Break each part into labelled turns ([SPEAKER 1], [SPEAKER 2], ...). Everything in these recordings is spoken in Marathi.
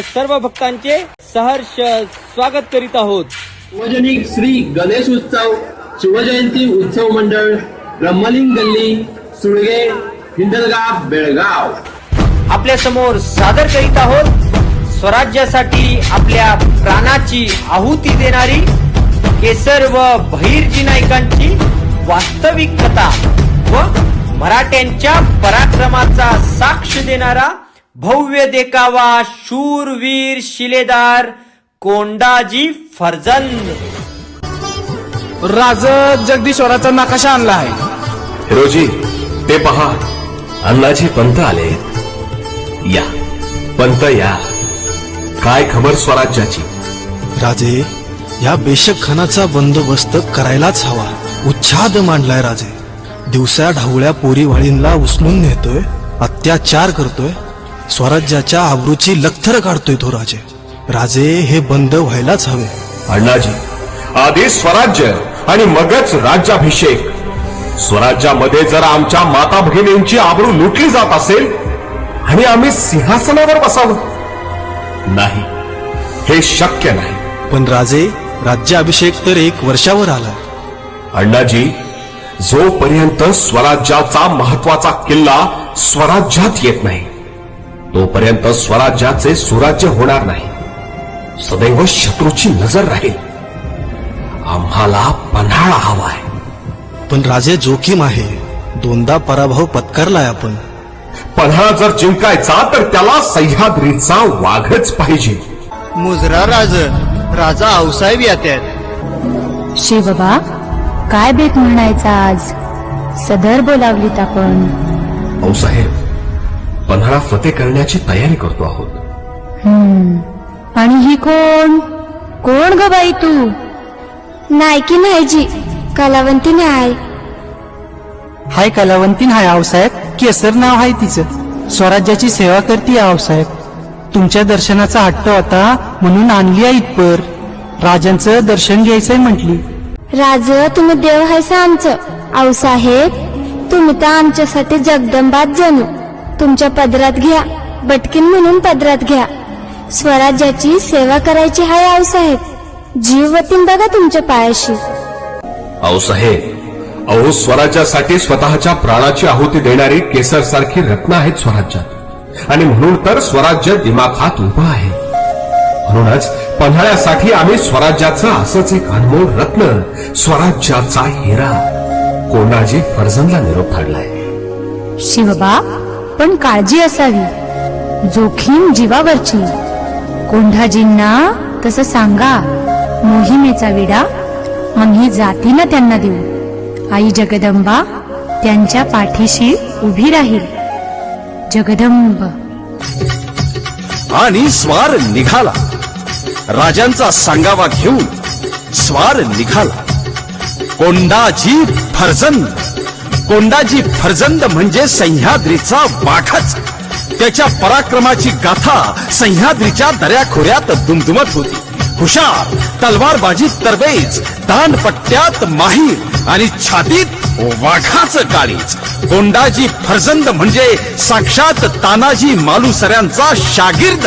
[SPEAKER 1] सर्व भक्तांचे सहर्ष स्वागत करीत आहोत.
[SPEAKER 2] सार्वजनिक श्री गणेश उत्सव शिवजयंती उत्सव मंडळ ब्रह्मलिंग गल्ली सुळगे हिंदलगाव बेळगाव.
[SPEAKER 1] आपल्यासमोर सादर करीत आहोत. स्वराज्यासाठी आपल्या प्राणाची आहुती देणारी केसर व भैरजी नायकांची वास्तविक कथा व मराठ्यांच्या पराक्रमाचा साक्ष देणारा भव्य देखावा शूरवीर शिलेदार कोंडाजी फर्जंद.
[SPEAKER 3] राज जगदीश्वराचा नकाशा आणला आहे.
[SPEAKER 4] हिरोजी ते पहा. अण्णाजी पंत आले. या. पंत या. काय खबर स्वराज्याची?
[SPEAKER 5] राजे या बेशक खानाचा बंदोबस्त करायलाच हवा. उच्छाद मांडलाय राजे. दिवसा ढावळ्या पोरीवाळींना उचलून नेतोय अत्याचार करतोय स्वराज्याच्या आबरूची लखर काढतोय तो राजे. राजे हे बंद व्हायलाच हवे.
[SPEAKER 4] अण्णाजी आधी स्वराज्य आणि मगच राज्याभिषेक. स्वराज्यामध्ये जर आमच्या माता भगिनींची आबरू लुटली जात असेल आणि आम्ही सिंहासनावर बसावं? नाही हे शक्य नाही.
[SPEAKER 5] पण राजे राज्याभिषेक तर एक वर्षावर आलाय
[SPEAKER 4] अण्णाजी जोपर्यंत स्वराज्याचा महत्त्वाचा किल्ला स्वराज्यात येत नाही तोपर्यंत स्वराज्याचे सुराज्य होणार नाही. सदैव शत्रूची नजर राहील. आम्हाला पन्हाळा हवाय.
[SPEAKER 5] पण राजे जोखीम आहे. दोनदा पराभव पत्करलाय आपण.
[SPEAKER 4] पन्हाळा जर जिंकायचा तर त्याला सह्याद्रीचा वाघच पाहिजे.
[SPEAKER 6] मुजरा राज राजा आऊसाहेब येतात
[SPEAKER 7] शिवबा काय बेत म्हणायचा आज? सदर बोलावलीत आपण.
[SPEAKER 4] भाऊसाहेब पन्हाळा फते करण्याची तयारी करतो आहोत.
[SPEAKER 7] आणि ही कोण? कोण ग बाई तू?
[SPEAKER 8] नाही की नाही जी. कलावंती नाही
[SPEAKER 6] हाय कलावंती हाय आऊसाहेब. केसर नाव आहे तिचं. स्वराज्याची सेवा करते आऊसाहेब. तुमच्या दर्शनाचा हट्ट होता म्हणून आणली आहे इथपर राजांचं दर्शन घ्यायचंय म्हटली.
[SPEAKER 8] राज तुम्ही देव हायसा आमचं. आऊसाहेब तुम्ही तर आमच्यासाठी जगदंबात जणू. तुमच्या पदरात घ्या. बटकीन म्हणून पदरात घ्या. स्वराज्याची सेवा करायची हाय आऊसाहेब जीव वतीन बघा तुमच्या पायाशी.
[SPEAKER 4] आऊसाहेब अहो स्वराज्यासाठी स्वतःच्या प्राणाची आहुती देणारी केसर सारखी रत्न आहेत स्वराज्यात. आणि म्हणून तर स्वराज्य दिमाखात उभं आहे. म्हणूनच पन्हाळ्यासाठी आम्ही स्वराज्याचं असंच एक अनमोल रत्न स्वराज्याचा हिरा कोणाजी फर्जनला निरोप धाडलाय.
[SPEAKER 7] शिवबा पण काळजी असावी. जोखीम जीवावरची. कोंढाजींना तसं सांगा मोहिमेचा विडा आम्ही जातीनं त्यांना देऊ. आई जगदंबा त्यांच्या पाठीशी उभी राहील. जगदंब.
[SPEAKER 3] आणि स्वार निघाला. राजांचा सांगावा घेऊन स्वार निघाला. कोंडाजी फर्जंद. कोंडाजी फर्जंद म्हणजे सह्याद्रीचा वाघच. त्याच्या पराक्रमाची गाथा सह्याद्रीच्या दऱ्याखोऱ्यात दुमदुमत होती. हुशार तलवारबाजी तरबेज दानपट्ट्यात माहीर आणि छातीत वाघाच काळीच कोंडाजी फर्जंद म्हणजे साक्षात तानाजी मालुसऱ्यांचा शागिर्द.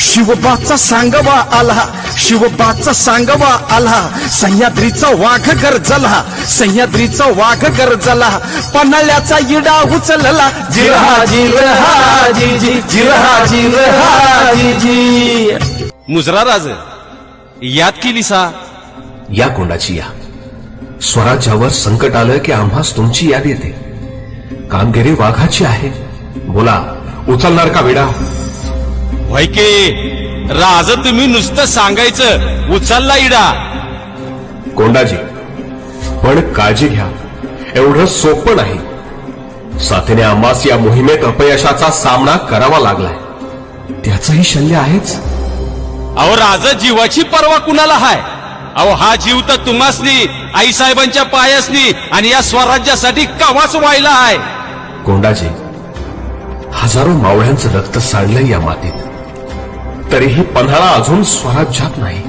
[SPEAKER 3] शिवबाचा सांगवा आला शिवबाचा सांगवा आला सह्याद्रीचा वाघ गरजला सह्याद्रीचा वाघ गरजला पन्हाळ्याचा इडा उचलला जिरहा जिरहा जी जी जिरहा जिरहा. जी जी मुजरा राज याद केली सा?
[SPEAKER 4] या कोंडाची या. स्वराज्यावर संकट आलं की आम्हास तुमची याद येते. कामगिरी वाघाची आहे. बोला उचलणार का विडा?
[SPEAKER 3] व्हायके राज तुम्ही नुसतं सांगायचं उचलला इडा.
[SPEAKER 4] कोंडाजी पण काळजी घ्या. एवढं सोपं नाही. साथीने आम्हास या मोहिमेत अपयशाचा सामना करावा लागलाय. त्याचंही शल्य आहेच.
[SPEAKER 3] अहो राज जीवाची पर्वा कुणाला हाय? अहो हा जीव तर तुम्हासनी आई साहेबांच्या पायासनी आणि या स्वराज्यासाठी कवाच व्हायला आहे
[SPEAKER 4] कोंडाजी हजारो मावळ्यांचं रक्त सांडलंय या मातीत. तरीही पन्हाळा अजून स्वराज्यात नाही.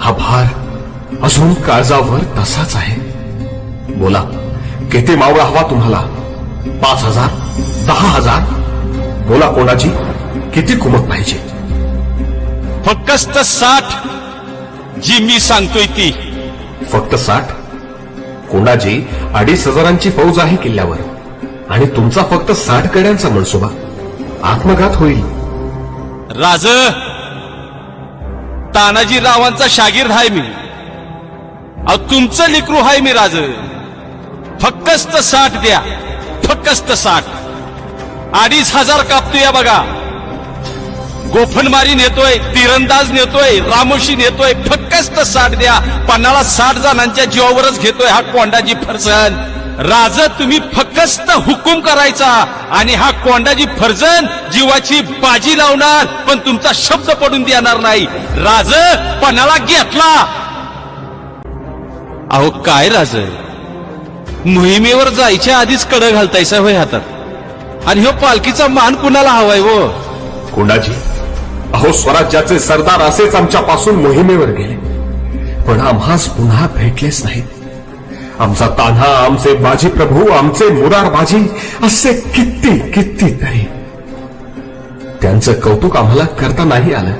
[SPEAKER 4] हा भार अजून काळजावर तसाच आहे. बोला किती मावळा हवा तुम्हाला? पाच हजार दहा हजार? बोला कोणाची? किती कुमक पाहिजे?
[SPEAKER 3] फक्त साठ जी मी सांगतोय ती.
[SPEAKER 4] फक्त साठ? कोणाजी अडीच हजारांची फौज आहे किल्ल्यावर. आणि तुमचा फक्त साठ कड्यांचा मनसुबा. आत्मघात होईल.
[SPEAKER 3] राज तानाजी रावांचा शागीर आहे मी. अहो तुमचं लिकरू आहे मी राज. फक्कस्त साठ द्या. फक्कस्त साठ. अडीच हजार कापतोय बघा. गोफणमारी नेतोय तिरंदाज नेतोय रामोशी नेतोय फक्कस्त साठ द्या. पन्नाला साठ जणांच्या जीवावरच घेतोय हा कोंडाजी फरसन राज तुम्ही फक्कस्त हुकूम करायचा आणि हा कोंडाजी फरजन जीवाची बाजी लावणार पण तुमचा शब्द पडून देणार नाही. राज पणाला घेतला. अहो काय राज? मोहिमेवर जायच्या आधीच कड घालतायसा होय हातात? आणि हो पालखीचा मान कुणाला हवाय व?
[SPEAKER 4] कोणाजी अहो स्वराज्याचे सरदार असेच आमच्यापासून मोहिमेवर गेले. पण आम्हास पुन्हा भेटलेच नाहीत. आमचा तान्हा आमचे बाजी प्रभू आमचे मुरार बाजी असे किती किती तरी. त्यांचं कौतुक आम्हाला करता नाही आलं.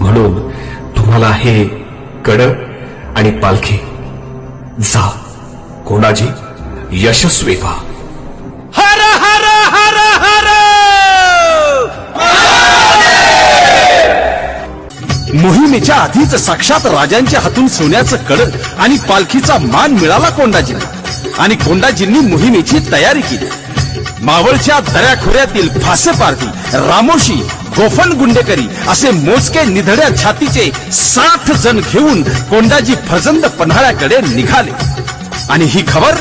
[SPEAKER 4] म्हणून तुम्हाला हे कड आणि पालखी जा. कोणाजी यशस्वी व्हा.
[SPEAKER 3] हर हर हर हर! मोहिमेच्या आधीच साक्षात राजांच्या हातून सोन्याचं कड आणि पालखीचा मान मिळाला कोंडाजींना आणि कोंडाजींनी मोहिमेची तयारी केली. मावळच्या दऱ्याखोऱ्यातील फासेपारधी रामोशी गोफन गुंडेकरी असे मोजके निधड्या छातीचे साठ जण घेऊन कोंडाजी फजंद पन्हाळ्याकडे निघाले. आणि ही खबर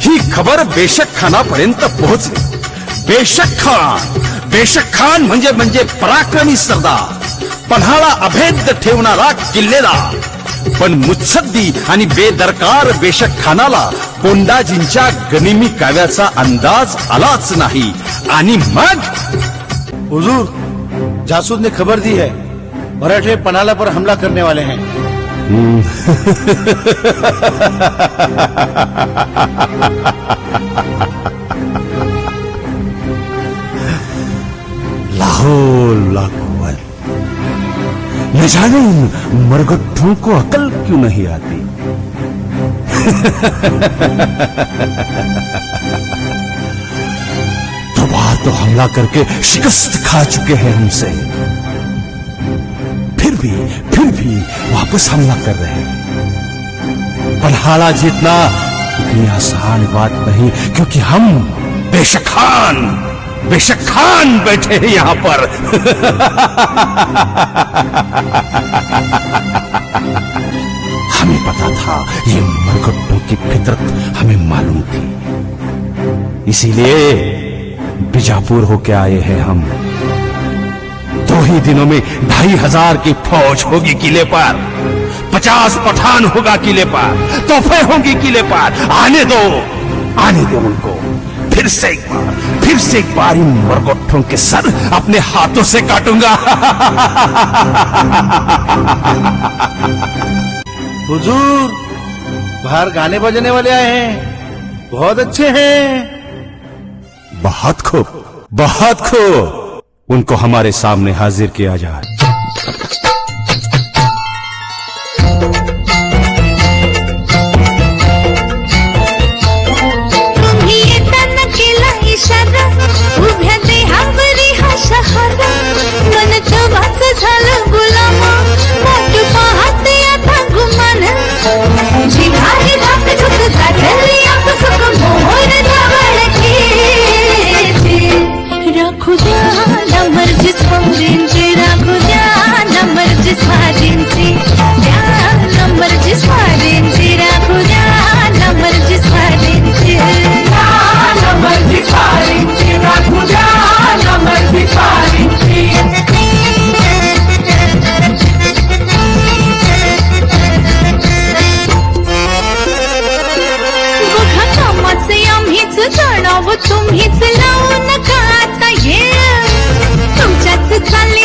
[SPEAKER 3] ही खबर बेशक खानापर्यंत पोहोचली. बेशक खान बेशक खान म्हणजे म्हणजे पराक्रमी सरदार. पन्हाळा अभेद ठेवणारा किल्लेदार. पण मुत्सद्दी आणि बेदरकार बेशक खानाला कोंडाजींच्या गनिमी काव्याचा अंदाज आलाच नाही. आणि मग?
[SPEAKER 9] हुजूर जासूद ने खबर दी है. मराठे पनाला पर हमला करने वाले हैं.
[SPEAKER 10] लाहौल लाखों न जाने इन मरगट्ठों को अकल क्यों नहीं आती? तो बाहर तो हमला करके शिकस्त खा चुके हैं हमसे। फिर भी फिर भी वापस हमला कर रहे हैं। पन्हाड़ा जीतना इतनी आसान बात नहीं, क्योंकि हम बेशक खान। बेशक खान बैठे हैं यहाँ पर। हमें पता था ये मरकट्टों की फितरत हमें मालूम थी। इसीलिए बीजापुर होके आए हैं हम। दो ही दिनों में ढाई हज़ार की फौज होगी किले पर, पचास पठान होगा किले पर, तोहफे होंगी किले पर। आने दो आने दो उनको, फिर से एक बार। फिर से एक बार इन मरगोट्ठों के सर अपने हाथों से काटूँगा।
[SPEAKER 9] हुजूर बाहर गाने बजने वाले आए हैं। बहुत अच्छे हैं।
[SPEAKER 10] बहुत खूब बहुत खूब उनको हमारे सामने हाजिर किया जाए।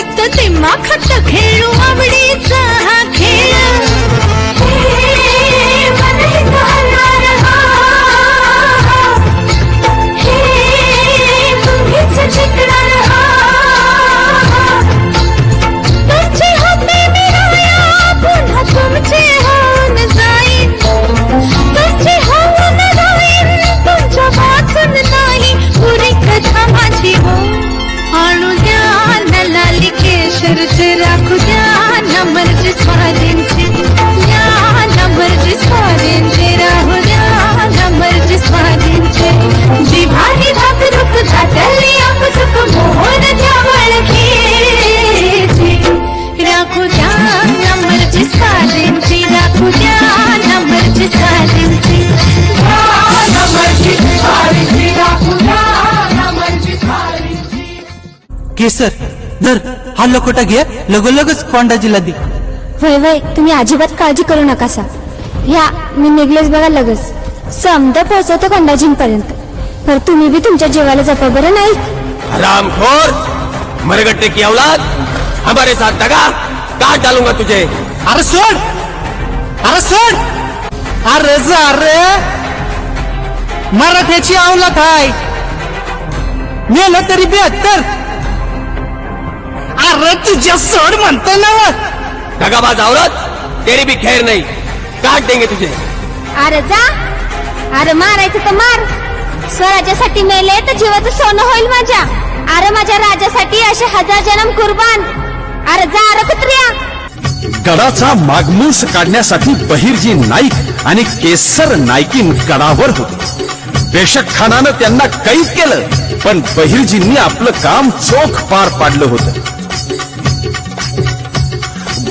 [SPEAKER 8] फक्त चाललीत दिमाखात खेळू आवडीचा हा खेळ. हा
[SPEAKER 6] लकोटा घे लगोलगच कोंडाजीला दे
[SPEAKER 8] वय वय तुम्ही अजिबात काळजी करू नका सा ह्या मी निघलेच बघा लगच. समजा पोहोचवतो खंडाजींपर्यंत. पर तुम्ही बी तुमच्या जीवाला जपा बरं नाही?
[SPEAKER 3] रामखोर मरगट्टे की औलाद हमारे साथ दगा काट डालूंगा तुझे.
[SPEAKER 6] अरे सोड! अरे सोड! अरे जा रे! मराठ्याची आवलात आहे मेलं तरी बेहत्तर. अरे तुझ्या सोड म्हणतो ना व.
[SPEAKER 3] दगाबाज औरत तेरी भी खैर नहीं. काट देंगे तुझे.
[SPEAKER 8] अरे जा. अरे मारायचं तर मार. स्वराज्यासाठी मेले तर जीवाचं सोनं होईल माझ्या. अरे माझ्या राजासाठी असे हजार जन्म कुर्बान. अरे जा अरे कुत्र्या.
[SPEAKER 3] गडाचा मागमूस काढण्यासाठी बहिर्जी नाईक आणि केसर नाईकीन गडावर होते. बेशक खानानं त्यांना कैद केलं पण बहिर्जींनी आपलं काम चोख पार पाडलं होतं.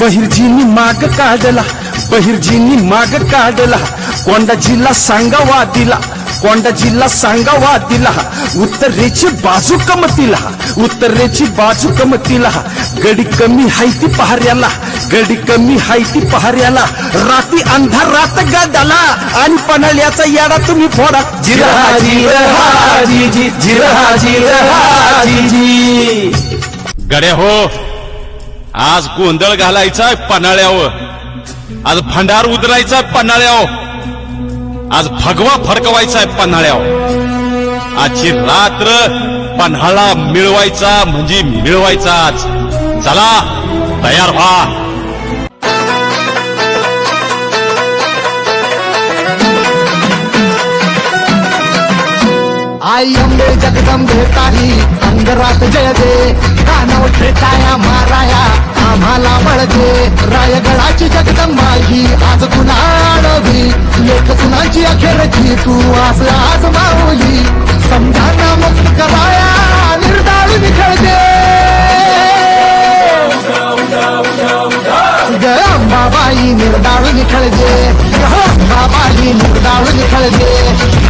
[SPEAKER 3] बहिर्जींनी माग काढला बहिर्जींनी माग काढला. कोंडाजीला सांगावा दिला कोंडाजीला सांगावा दिला. उत्तरेची बाजू कमतीला उत्तरेची बाजू कमतीला. गडी कमी हायती पहाऱ्याला गडी कमी हायती पहाऱ्याला. राती अंधार रात गाडाला आणि पनळ्याचा याडा तुम्ही फोडा. जिरहा जिरहा जी जी जिरहा जिरहा जी जी
[SPEAKER 4] गड्या हो आज गोंधळ घालायचा पन्हाळ्यावर. आज भंडार उतरायचा पन्हाळ्यावर. आज भगवा फडकवायचा पन्हाळ्यावर. आजची रात्र पन्हाळा मिळवायचा म्हणजे मिळवायचा आज. चला तयार व्हा.
[SPEAKER 6] आई अंबे जगदंबे तारी अंगरात जय दे. कानव ठेटाया माराया. आम्हाला बळ रायगडाची जगदंबा ही आज तुला आडवी. लेख सुनाची अखेरची? तू आज आज माऊली समजाना मुक्त कराया. निर्दाळ निखळ दे जय अंबाबाई निर्दाळ निखळ दे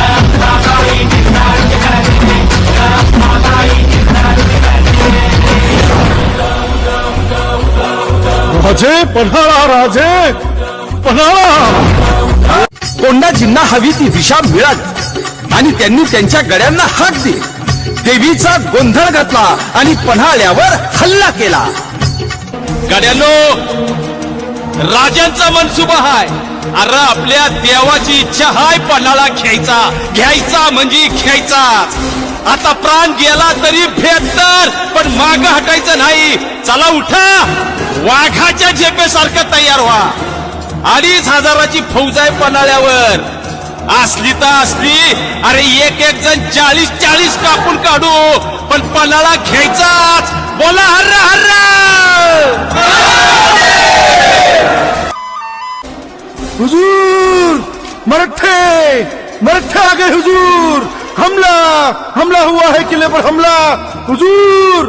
[SPEAKER 6] अंबाबाई निर्दाळ अजय
[SPEAKER 9] राजे पन्हाळा राजे पन्हाळा.
[SPEAKER 3] कोंडाजींना हवी ती दिशा मिळाली. आणि त्यांनी त्यांच्या गड्यांना हाक दिली. देवीचा गोंधळ घातला आणि पन्हाळ्यावर हल्ला केला.
[SPEAKER 4] गड्यांनो राजांचा मनसुबा हाय. अरे आपल्या देवाची इच्छा हाय पन्हाळा घ्यायचा. घ्यायचा म्हणजे घ्यायचा. आता प्राण गेला तरी भेटतर पण माग हटायचं नाही. चला उठा. वाघाच्या झेपेसारखं तयार व्हा. अडीच हजाराची फौज आहे पन्हाळ्यावर. असली तर असली. अरे एक एक जण चाळीस चाळीस कापून काढू. पण पन्हाळा घ्यायचाच. बोला हर्र हर्र!
[SPEAKER 9] हुजूर मराठे मराठे आ गए हुजूर हमला हमला हुआ है किले पर हमला हुजूर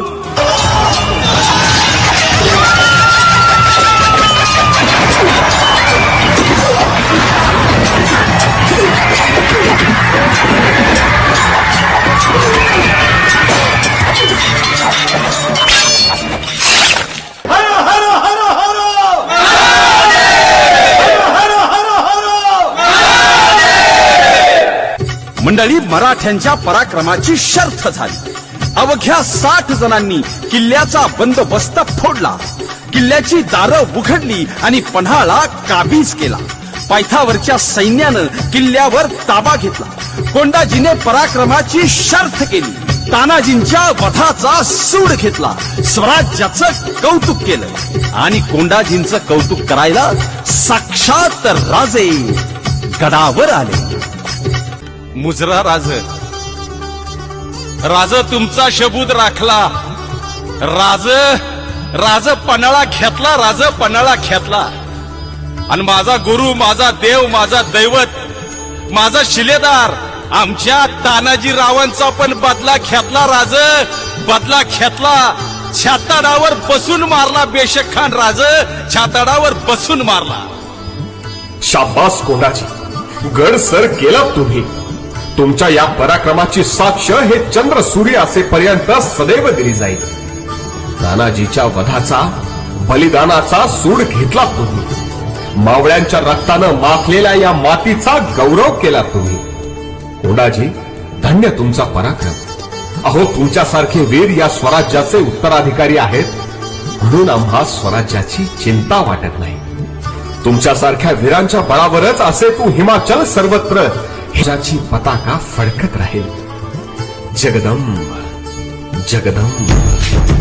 [SPEAKER 3] मंडळी मराठ्यांच्या पराक्रमाची शर्थ झाली. अवघ्या साठ जणांनी किल्ल्याचा बंदोबस्त फोडला. किल्ल्याची दारं उघडली आणि पन्हाळा काबीज केला. पायथावरच्या सैन्यानं किल्ल्यावर ताबा घेतला. कोंडाजीने पराक्रमाची शर्थ केली. तानाजींच्या वधाचा सूड घेतला. स्वराज्याचं कौतुक केलं. आणि कोंडाजींचं कौतुक करायला साक्षात राजे गडावर आले.
[SPEAKER 4] मुजरा राज. राज तुमचा शबूत राखला. राज राज पन्हाळा घेतला राज पन्हाळा घेतला. आणि माझा गुरु माझा देव माझा दैवत माझा शिलेदार आमच्या तानाजी रावांचा पण बदला घेतला राज. बदला घेतला. छाताडावर बसून मारला बेशक खान राज. छाताडावर बसून मारला.
[SPEAKER 11] शाबास कोंडाजी. गड सर केला तुम्ही. तुमच्या या पराक्रमाची साक्ष हे चंद्र सूर्य असेपर्यंत सदैव दिली जाईल.
[SPEAKER 4] तानाजीच्या वधाचा बलिदानाचा सूड घेतला तुम्ही. मावळ्यांच्या रक्तानं माखलेल्या या मातीचा गौरव केला तुम्ही. कोंडाजी धन्य तुमचा पराक्रम. अहो तुमच्यासारखे वीर या स्वराज्याचे उत्तराधिकारी आहेत म्हणून आम्हा स्वराज्याची चिंता वाटत नाही. तुमच्यासारख्या वीरांच्या बळावरच असे तू हिमाचल सर्वत्र हिराची पताका फडकत राहील. जगदंब जगदंब.